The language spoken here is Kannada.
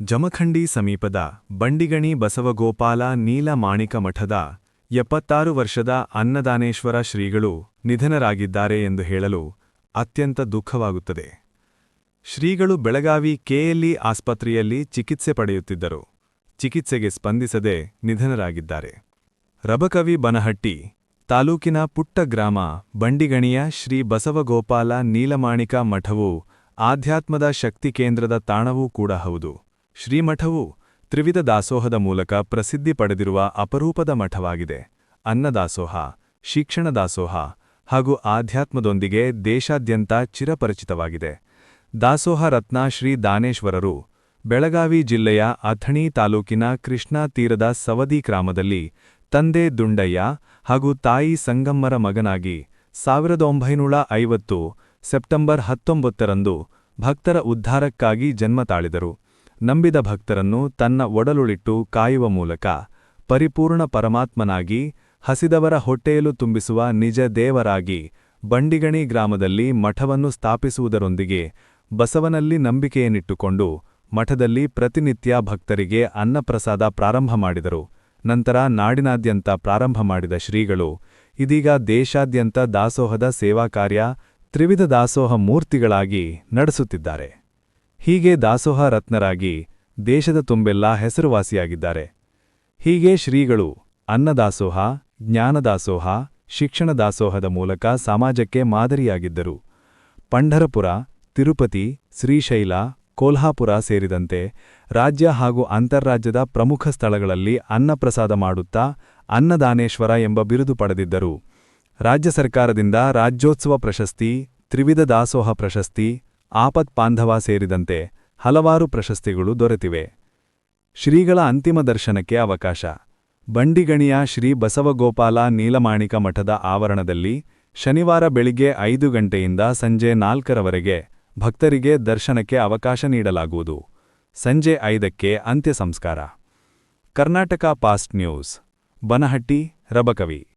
ಜಮಖಂಡಿ ಸಮೀಪದ ಬಂಡಿಗಣಿ ಬಸವಗೋಪಾಲ ನೀಲಮಾಣಿಕ ಮಠದ ಎಪ್ಪತ್ತಾರು ವರ್ಷದ ಅನ್ನದಾನೇಶ್ವರ ಶ್ರೀಗಳು ನಿಧನರಾಗಿದ್ದಾರೆ ಎಂದು ಹೇಳಲು ಅತ್ಯಂತ ದುಃಖವಾಗುತ್ತದೆ. ಶ್ರೀಗಳು ಬೆಳಗಾವಿ ಕೆಎಲ್ಇ ಆಸ್ಪತ್ರೆಯಲ್ಲಿ ಚಿಕಿತ್ಸೆ ಪಡೆಯುತ್ತಿದ್ದರು. ಚಿಕಿತ್ಸೆಗೆ ಸ್ಪಂದಿಸದೆ ನಿಧನರಾಗಿದ್ದಾರೆ. ರಬಕವಿ ಬನಹಟ್ಟಿ, ತಾಲೂಕಿನ ಪುಟ್ಟ ಗ್ರಾಮ ಬಂಡಿಗಣಿಯ ಶ್ರೀ ಬಸವಗೋಪಾಲ ನೀಲಮಾಣಿಕ ಮಠವು ಆಧ್ಯಾತ್ಮದ ಶಕ್ತಿ ಕೇಂದ್ರದ ತಾಣವೂ ಕೂಡ ಹೌದು. ಶ್ರೀಮಠವು ತ್ರಿವಿಧ ದಾಸೋಹದ ಮೂಲಕ ಪ್ರಸಿದ್ಧಿ ಪಡೆದಿರುವ ಅಪರೂಪದ ಮಠವಾಗಿದೆ. ಅನ್ನದಾಸೋಹ ಶಿಕ್ಷಣ ದಾಸೋಹ ಹಾಗೂ ಆಧ್ಯಾತ್ಮದೊಂದಿಗೆ ದೇಶಾದ್ಯಂತ ಚಿರಪರಿಚಿತವಾಗಿದೆ. ದಾಸೋಹ ರತ್ನ ಶ್ರೀ ದಾನೇಶ್ವರರು ಬೆಳಗಾವಿ ಜಿಲ್ಲೆಯ ಅಥಣಿ ತಾಲೂಕಿನ ಕೃಷ್ಣಾ ತೀರದ ಸವದಿ ಗ್ರಾಮದಲ್ಲಿ ತಂದೆ ದುಂಡಯ್ಯ ಹಾಗೂ ತಾಯಿ ಸಂಗಮ್ಮರ ಮಗನಾಗಿ ಸಾವಿರದ ಒಂಬೈನೂರ ಐವತ್ತು ಸೆಪ್ಟೆಂಬರ್ ಹತ್ತೊಂಬತ್ತರಂದು ಭಕ್ತರ ಉದ್ಧಾರಕ್ಕಾಗಿ ಜನ್ಮ ತಾಳಿದರು. ನಂಬಿದ ಭಕ್ತರನ್ನು ತನ್ನ ಒಡಲುಳಿಟ್ಟು ಕಾಯುವ ಮೂಲಕ ಪರಿಪೂರ್ಣ ಪರಮಾತ್ಮನಾಗಿ ಹಸಿದವರ ಹೊಟ್ಟೆಯಲು ತುಂಬಿಸುವ ನಿಜ ದೇವರಾಗಿ ಬಂಡಿಗಣಿ ಗ್ರಾಮದಲ್ಲಿ ಮಠವನ್ನು ಸ್ಥಾಪಿಸುವುದರೊಂದಿಗೆ ಬಸವನಲ್ಲಿ ನಂಬಿಕೆಯನ್ನಿಟ್ಟುಕೊಂಡು ಮಠದಲ್ಲಿ ಪ್ರತಿನಿತ್ಯ ಭಕ್ತರಿಗೆ ಅನ್ನಪ್ರಸಾದ ಪ್ರಾರಂಭ ಮಾಡಿದರು. ನಂತರ ನಾಡಿನಾದ್ಯಂತ ಪ್ರಾರಂಭ ಮಾಡಿದ ಶ್ರೀಗಳು, ಇದೀಗ ದೇಶಾದ್ಯಂತ ದಾಸೋಹದ ಸೇವಾ ಕಾರ್ಯ, ತ್ರಿವಿಧ ದಾಸೋಹ ಮೂರ್ತಿಗಳಾಗಿ ನಡೆಸುತ್ತಿದ್ದಾರೆ. ಹೀಗೆ ದಾಸೋಹ ರತ್ನರಾಗಿ ದೇಶದ ತುಂಬೆಲ್ಲ ಹೆಸರುವಾಸಿಯಾಗಿದ್ದಾರೆ. ಹೀಗೆ ಶ್ರೀಗಳು ಅನ್ನದಾಸೋಹ, ಜ್ಞಾನದಾಸೋಹ ಶಿಕ್ಷಣ ದಾಸೋಹದ ಮೂಲಕ ಸಮಾಜಕ್ಕೆ ಮಾದರಿಯಾಗಿದ್ದರು. ಪಂಢರಪುರ, ತಿರುಪತಿ, ಶ್ರೀಶೈಲ, ಕೋಲ್ಹಾಪುರ ಸೇರಿದಂತೆ ರಾಜ್ಯ ಹಾಗೂ ಅಂತರ್ರಾಜ್ಯದ ಪ್ರಮುಖ ಸ್ಥಳಗಳಲ್ಲಿ ಅನ್ನಪ್ರಸಾದ ಮಾಡುತ್ತಾ ಅನ್ನದಾನೇಶ್ವರ ಎಂಬ ಬಿರುದು ಪಡೆದಿದ್ದರು. ರಾಜ್ಯ ಸರ್ಕಾರದಿಂದ ರಾಜ್ಯೋತ್ಸವ ಪ್ರಶಸ್ತಿ, ತ್ರಿವಿಧ ದಾಸೋಹ ಪ್ರಶಸ್ತಿ ಆಪತ್ ಬಾಂಧವ ಸೇರಿದಂತೆ ಹಲವಾರು ಪ್ರಶಸ್ತಿಗಳು ದೊರೆತಿವೆ. ಶ್ರೀಗಳ ಅಂತಿಮ ದರ್ಶನಕ್ಕೆ ಅವಕಾಶ. ಬಂಡಿಗಣಿಯ ಶ್ರೀ ಬಸವಗೋಪಾಲ ನೀಲಮಾಣಿಕ ಮಠದ ಆವರಣದಲ್ಲಿ ಶನಿವಾರ ಬೆಳಿಗ್ಗೆ ಐದು ಗಂಟೆಯಿಂದ ಸಂಜೆ ನಾಲ್ಕರವರೆಗೆ ಭಕ್ತರಿಗೆ ದರ್ಶನಕ್ಕೆ ಅವಕಾಶ ನೀಡಲಾಗುವುದು. ಸಂಜೆ ಐದಕ್ಕೆ ಅಂತ್ಯ ಸಂಸ್ಕಾರ. Karnataka fast news, Banahatti, Rabakavi.